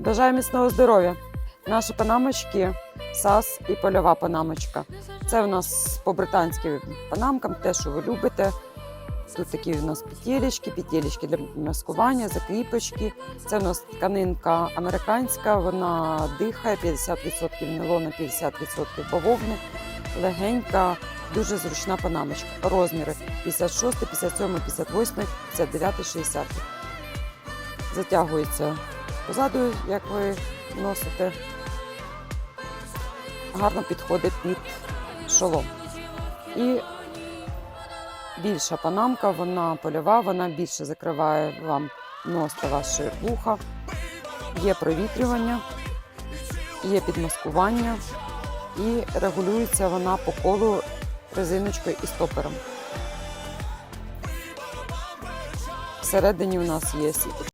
Бажаю міцного здоров'я. Наші панамочки САС і польова панамочка. Це у нас по британським панамкам, те, що ви любите. Тут такі у нас петелечки, петелечки для маскування, закріпочки. Це у нас тканинка американська, вона дихає 50% нейлону, 50% бавовни. Легенька, дуже зручна панамочка. Розміри 56, 57, 58, 59, 60. Затягується позаду, як ви носите. Гарно підходить під шолом. І більша панамка, вона польова, вона більше закриває вам нос та ваші вуха. Є провітрювання, є підмаскування і регулюється вона по колу резиночкою і стопером. Всередині у нас є сіточка.